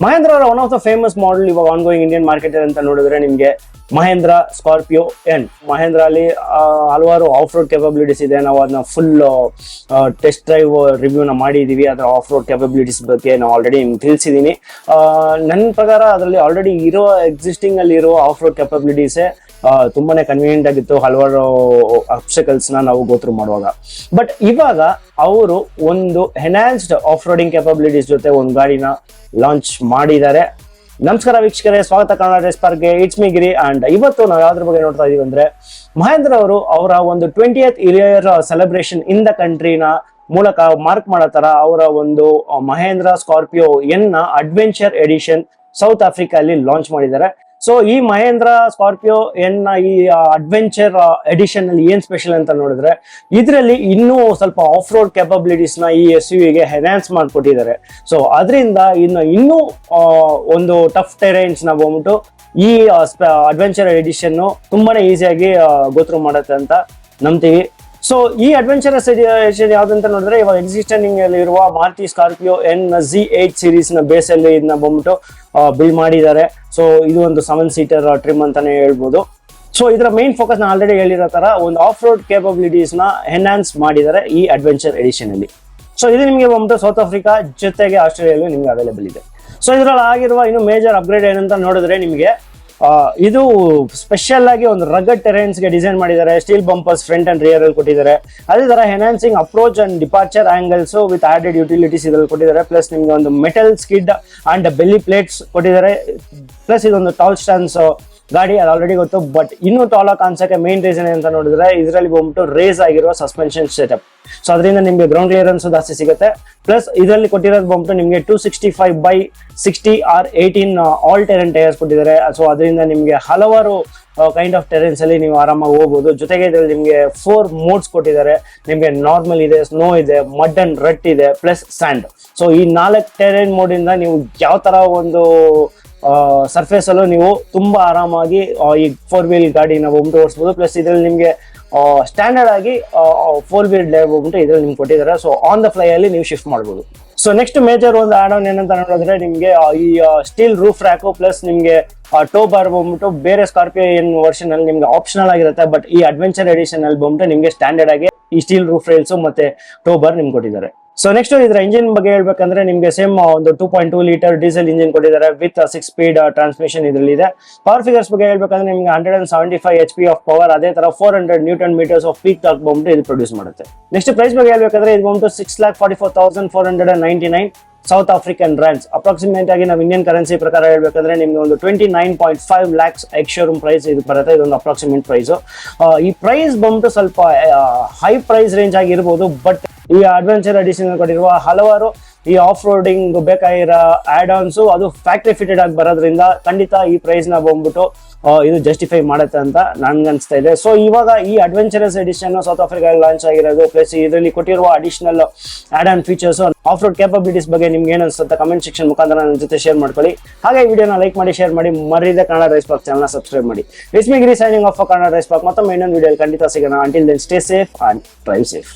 ಮಹೇಂದ್ರ ಅವರ one of the famous model ಇವಾಗ ongoing Indian market ಅಂತ ನೋಡಿದ್ರೆ ನಿಮಗೆ ಮಹೇಂದ್ರ ಸ್ಕಾರ್ಪಿಯೋ ಎನ್ ಮಹೇಂದ್ರ ಅಲ್ಲಿ ಹಲವಾರು ಆಫ್ ರೋಡ್ ಕೆಪಬಿಲಿಟೀಸ್ ಇದೆ. ನಾವು ಅದನ್ನ ಫುಲ್ ಟೆಸ್ಟ್ ಡ್ರೈವ್ ರಿವ್ಯೂನ ಮಾಡಿದೀವಿ. ಅದರ ಆಫ್ ರೋಡ್ ಕೆಪಬಿಲಿಟೀಸ್ ಬಗ್ಗೆ ನಾವು ಆಲ್ರೆಡಿ ನಿಮ್ಗೆ ತಿಳಿಸಿದ್ದೀನಿ ನನ್ನ ಪ್ರಕಾರ ಅದರಲ್ಲಿ ಆಲ್ರೆಡಿ ಇರೋ ಎಕ್ಸಿಸ್ಟಿಂಗ್ ಅಲ್ಲಿ ಇರೋ ಆಫ್ ರೋಡ್ ಕೆಪಬಿಲಿಟೀಸೇ ತುಂಬಾನೇ ಕನ್ವೀನಿಯಂಟ್ ಆಗಿತ್ತು, ಹಲವಾರು ಅಬ್ಸ್ಟಕಲ್ಸ್ನ ನಾವು ಗೋತ್ರು ಮಾಡುವಾಗ. ಬಟ್ ಇವಾಗ ಅವರು ಒಂದು ಎನ್ಹಾನ್ಸ್ಡ್ ಆಫ್ ರೋಡಿಂಗ್ ಕೆಪಬಿಲಿಟೀಸ್ ಜೊತೆ ಒಂದು ಗಾಡಿನ ಲಾಂಚ್ ಮಾಡಿದ್ದಾರೆ. ನಮಸ್ಕಾರ ವೀಕ್ಷಕರೇ, ಸ್ವಾಗತ ಕನ್ನಡ ರೇಸ್ ಪಾರ್ಕ್ಗೆ ಇಟ್ಸ್ ಮಿ ಗಿರಿ ಅಂಡ್ ಇವತ್ತು ನಾವು ಯಾವ್ದ್ರ ಬಗ್ಗೆ ನೋಡ್ತಾ ಇದೀವಿ ಅಂದ್ರೆ, ಮಹೇಂದ್ರ ಅವರು ಅವರ ಒಂದು twentieth year celebration in the ಕಂಟ್ರಿನ ಮೂಲಕ ಮಾರ್ಕ್ ಮಾಡೋ ತರ ಅವರ ಒಂದು Mahindra Scorpio N adventure edition South Africa ಅಲ್ಲಿ ಲಾಂಚ್ ಮಾಡಿದ್ದಾರೆ. ಸೊ ಈ ಮಹೇಂದ್ರ ಸ್ಕಾರ್ಪಿಯೋ ಎನ್ ಈ ಅಡ್ವೆಂಚರ್ ಎಡಿಷನ್ ಅಲ್ಲಿ ಏನ್ ಸ್ಪೆಷಲ್ ಅಂತ ನೋಡಿದ್ರೆ, ಇದರಲ್ಲಿ ಇನ್ನೂ ಸ್ವಲ್ಪ ಆಫ್ ರೋಡ್ ಕೆಪಬಿಲಿಟೀಸ್ನ ಈ ಎಸ್ಗೆ ಎನ್ಹಾನ್ಸ್ ಮಾಡಿಕೊಟ್ಟಿದ್ದಾರೆ. ಸೊ ಅದರಿಂದ ಇನ್ನು, ಇನ್ನೂ ಒಂದು ಟಫ್ ಟೆರೈನ್ಸ್ನ ಬಂದ್ಬಿಟ್ಟು ಈ ಅಡ್ವೆಂಚರ್ ಎಡಿಷನ್ ತುಂಬಾನೇ ಈಸಿಯಾಗಿ ಗೊತ್ತು ಮಾಡುತ್ತೆ ಅಂತ ನಂಬ್ತೀವಿ. ಸೊ ಈ ಅಡ್ವೆಂಚರಸ್ ಎಡಿಷನ್ ಯಾವ್ದಂತ ನೋಡಿದ್ರೆ ಇವಾಗ ಎಕ್ಸಿಸ್ಟಿಂಗ್ ಅಲ್ಲಿ ಇರುವ Maruti Scorpio N G eight ಸೀರೀಸ್ನ base ಅಲ್ಲಿ ಇದನ್ನ ಬಂದ್ಬಿಟ್ಟು ಬಿಲ್ ಮಾಡಿದ್ದಾರೆ. ಸೊ ಇದು ಒಂದು ಸೆವೆನ್ ಸೀಟರ್ ಟ್ರಿಮ್ ಅಂತಾನೆ ಹೇಳ್ಬೋದು. ಸೊ ಇದರ ಮೈನ್ ಫೋಕಸ್ನ ಆಲ್ರೆಡಿ ಹೇಳಿರೋ ತರ ಒಂದು ಆಫ್ ರೋಡ್ ಕೇಪಬಿಲಿಟೀಸ್ನ ಎನ್ಹಾನ್ಸ್ ಮಾಡಿದ್ದಾರೆ ಈ ಅಡ್ವೆಂಚರ್ ಎಡಿಷನ್ ಅಲ್ಲಿ. ಸೊ ಇದು ನಿಮಗೆ ಬಂದ್ಬಿಟ್ಟು ಸೌತ್ ಆಫ್ರಿಕಾ ಜೊತೆಗೆ ಆಸ್ಟ್ರೇಲಿಯಲ್ಲಿ ನಿಮ್ಗೆ ಅವೈಲೇಬಲ್ ಇದೆ. ಸೊ ಇದರಲ್ಲಿ ಆಗಿರುವ ಇನ್ನು ಮೇಜರ್ ಅಪ್ಗ್ರೇಡ್ ಏನಂತ ನೋಡಿದ್ರೆ ನಿಮಗೆ ಇದು ಸ್ಪೆಷಲ್ ಆಗಿ ಒಂದು ರಗಡ್ ಟೆರೆನ್ಸ್ಗೆ ಡಿಸೈನ್ ಮಾಡಿದ್ದಾರೆ. Steel bumpers front and rear ಅಲ್ಲಿ ಕೊಟ್ಟಿದ್ದಾರೆ. ಅದೇ ತರ enhancing approach and departure angles with added utilities ಇದ್ರಲ್ಲಿ ಕೊಟ್ಟಿದ್ದಾರೆ. ಪ್ಲಸ್ ನಿಮ್ಗೆ ಒಂದು metal skid and belly plates ಕೊಟ್ಟಿದ್ದಾರೆ. ಪ್ಲಸ್ ಇದೊಂದು ಟಾಲ್ ಸ್ಟಾನ್ಸ್ ಗಾಡಿ ಅದು ಆಲ್ರೆಡಿ ಗೊತ್ತು ಬಟ್ ಇನ್ನೂ ಟಾಲ ಕಾಣಿಸಕ್ಕೆ ಮೇನ್ ರೀಸನ್ ಅಂತ ನೋಡಿದ್ರೆ ಇದರಲ್ಲಿ ಬಂದ್ಬಿಟ್ಟು ರೇಸ್ ಆಗಿರುವ ಸಸ್ಪೆನ್ಷನ್ ಸೆಟಪ್ ಸೊ ಅದರಿಂದ ನಿಮಗೆ ಗ್ರೌಂಡ್ ಕ್ಲಿಯರೆನ್ಸ್ ಜಾಸ್ತಿ ಸಿಗುತ್ತೆ. ಪ್ಲಸ್ ಇದರಲ್ಲಿ ಕೊಟ್ಟಿರೋದು ಬಂದ್ಬಿಟ್ಟು ನಿಮಗೆ two sixty five by sixty R eighteen all terrain tyres ಕೊಟ್ಟಿದ್ದಾರೆ. ಸೊ ಅದರಿಂದ ನಿಮಗೆ ಹಲವಾರು ಕೈಂಡ್ ಆಫ್ ಟೆರೆನ್ಸ್ ಅಲ್ಲಿ ನೀವು ಆರಾಮಾಗಿ ಹೋಗ್ಬೋದು. ಜೊತೆಗೆ ಇದರಲ್ಲಿ ನಿಮಗೆ ಫೋರ್ ಮೋಡ್ಸ್ ಕೊಟ್ಟಿದ್ದಾರೆ. ನಿಮಗೆ ನಾರ್ಮಲ್ ಇದೆ ಸ್ನೋ ಇದೆ ಮಡ್ ಅಂಡ್ ರಟ್ ಇದೆ ಪ್ಲಸ್ ಸ್ಯಾಂಡ್ ಸೊ ಈ ನಾಲ್ಕು ಟೆರೆನ್ ಮೋಡಿಂದ ನೀವು ಯಾವ ತರ ಒಂದು ಸರ್ಫೇಸ್ ಅಲ್ಲೂ ನೀವು ತುಂಬಾ ಆರಾಮಾಗಿ ಈ ಫೋರ್ ವೀಲ್ ನಾವು ಹೋಗ್ಬಿಟ್ಟು ಓಡಿಸ್ಬೋದು. ಪ್ಲಸ್ ಇದರಲ್ಲಿ ನಿಮಗೆ ಸ್ಟ್ಯಾಂಡರ್ಡ್ ಆಗಿ ಫೋರ್ ವೀಲ್ ಡ್ರೈವ್ ಹೋಗ್ಬಿಟ್ಟು ಇದ್ರಲ್ಲಿ ನಿಮ್ಗೆ ಕೊಟ್ಟಿದ್ದಾರೆ. ಸೊ ಆನ್ ದ ಫ್ಲೈ ಅಲ್ಲಿ ನೀವು ಶಿಫ್ಟ್ ಮಾಡ್ಬೋದು. ಸೊ ನೆಕ್ಸ್ಟ್ ಮೇಜರ್ ಒಂದು ಆಡ್ ಆನ್ ಏನಂತ ನೋಡಿದ್ರೆ ನಿಮಗೆ ಈ ಸ್ಟೀಲ್ ರೂಫ್ ರ್ಯಾಕು ಪ್ಲಸ್ ನಿಮಗೆ ಟೋ ಬಾರ್ ಬಂದ್ಬಿಟ್ಟು ಬೇರೆ ಸ್ಕಾರ್ಪಿಯೋ ಏನ್ ವರ್ಷನ್ ಅಲ್ಲಿ ನಿಮ್ಗೆ ಆಪ್ಷನಲ್ ಆಗಿರುತ್ತೆ. ಬಟ್ ಈ ಅಡ್ವೆಂಚರ್ ಎಡಿಷನ್ ಅಲ್ಲಿ ಬಂದ್ಬಿಟ್ಟು ನಿಮಗೆ ಸ್ಟ್ಯಾಂಡರ್ಡ್ ಆಗಿ ಈ ಸ್ಟೀಲ್ ರೂಫ್ ರೈಲ್ಸ್ ಮತ್ತೆ ಟೋ ಬಾರ್ ನಿಮ್ಗೆ ಕೊಟ್ಟಿದ್ದಾರೆ. ಸೊ ನೆಕ್ಸ್ಟ್ ಇದರ ಇಂಜಿನ್ ಬಗ್ಗೆ ಹೇಳ್ಬೇಕಂದ್ರೆ ನಿಮಗೆ ಸೇಮ್ ಒಂದು two point two litre diesel engine ಕೊಟ್ಟಿದ್ದಾರೆ ವಿತ್ ಸಿಕ್ಸ್ ಸ್ಪೀಡ್ ಟ್ರಾನ್ಸ್ಮಿಷನ್ ಇದರಲ್ಲಿ ಇದೆ. ಪವರ್ ಫಿಗರ್ಸ್ ಬಗ್ಗೆ ಹೇಳ್ಬೇಕಂದ್ರೆ ನಿಮ್ಗೆ hundred and seventy five H P of power ಅದೇ ತರ four hundred newton metres of peak torque ಬಂದ್ಬಿಟ್ಟು ಇದು ಪ್ರೊಡ್ಯೂಸ್ ಮಾಡುತ್ತೆ. ನೆಕ್ಸ್ಟ್ ಪ್ರೈಸ್ ಬಗ್ಗೆ ಹೇಳ್ಬೇಕಂದ್ರೆ ಇದು ಬಂದ್ಬಿಟ್ಟು six lakh forty four thousand four hundred and ninety nine South African rands approximate ಆಗಿ ನಾವು ಇಂಡಿಯನ್ ಕರೆನ್ಸಿ ಪ್ರಕಾರ ಹೇಳ್ಬೇಕಂದ್ರೆ ನಿಮ್ಗೆ ಒಂದು twenty nine point five lakhs ex showroom price ಇದು ಬರುತ್ತೆ, ಇದೊಂದು ಅಪ್ರಾಕ್ಸಿಮೇಟ್ ಪ್ರೈಸು ಈ ಪ್ರೈಸ್ ಬಂದ್ಬಿಟ್ಟು ಸ್ವಲ್ಪ ಹೈ ಪ್ರೈಸ್ ರೇಂಜ್ ಆಗಿರ್ಬೋದು ಬಟ್ ಈ ಅಡ್ವೆಂಚರ್ ಅಡಿಷನ್ ಕೊಟ್ಟಿರುವ ಹಲವಾರು ಈ ಆಫ್ ರೋಡಿಂಗ್ ಬೇಕಾಗಿರೋ ಆಡ್ ಆನ್ಸ್ ಅದು ಫ್ಯಾಕ್ಟ್ರಿ ಫಿಟೆಡ್ ಆಗಿ ಬರೋದ್ರಿಂದ ಖಂಡಿತ ಈ ಪ್ರೈಸ್ನ ಬಂದ್ಬಿಟ್ಟು ಇದು ಜಸ್ಟಿಫೈ ಮಾಡುತ್ತೆ ಅಂತ ನನ್ಗೆ ಅನಿಸ್ತಾ ಇದೆ. ಸೊ ಇವಾಗ ಈ adventurous edition South Africa launch ಆಗಿರೋದು ಪ್ಲಸ್ ಇದರಲ್ಲಿ ಕೊಟ್ಟಿರುವ additional add on features off road capabilities ಬಗ್ಗೆ ನಿಮ್ಗೆ ಏನು ಅನ್ಸುತ್ತೆ ಕಮೆಂಟ್ ಸೆಕ್ಷನ್ ಮುಖಾಂತರ ನನ್ನ ಜೊತೆ ಶೇರ್ ಮಾಡ್ಕೊಳ್ಳಿ. ಹಾಗೆ ವಿಡಿಯೋನ ಲೈಕ್ ಮಾಡಿ ಶೇರ್ ಮಾಡಿ ಮರಿದೆ Kannada rice pack channel subscribe ಮಾಡಿ. Rishmi Giri signing off Kannada rice pack ಮತ್ತೊಮ್ಮೆ ಇನ್ನೊಂದು ವಿಡಿಯೋ ಖಂಡಿತ ಸಿಗೋಣ. Until then stay safe and drive safe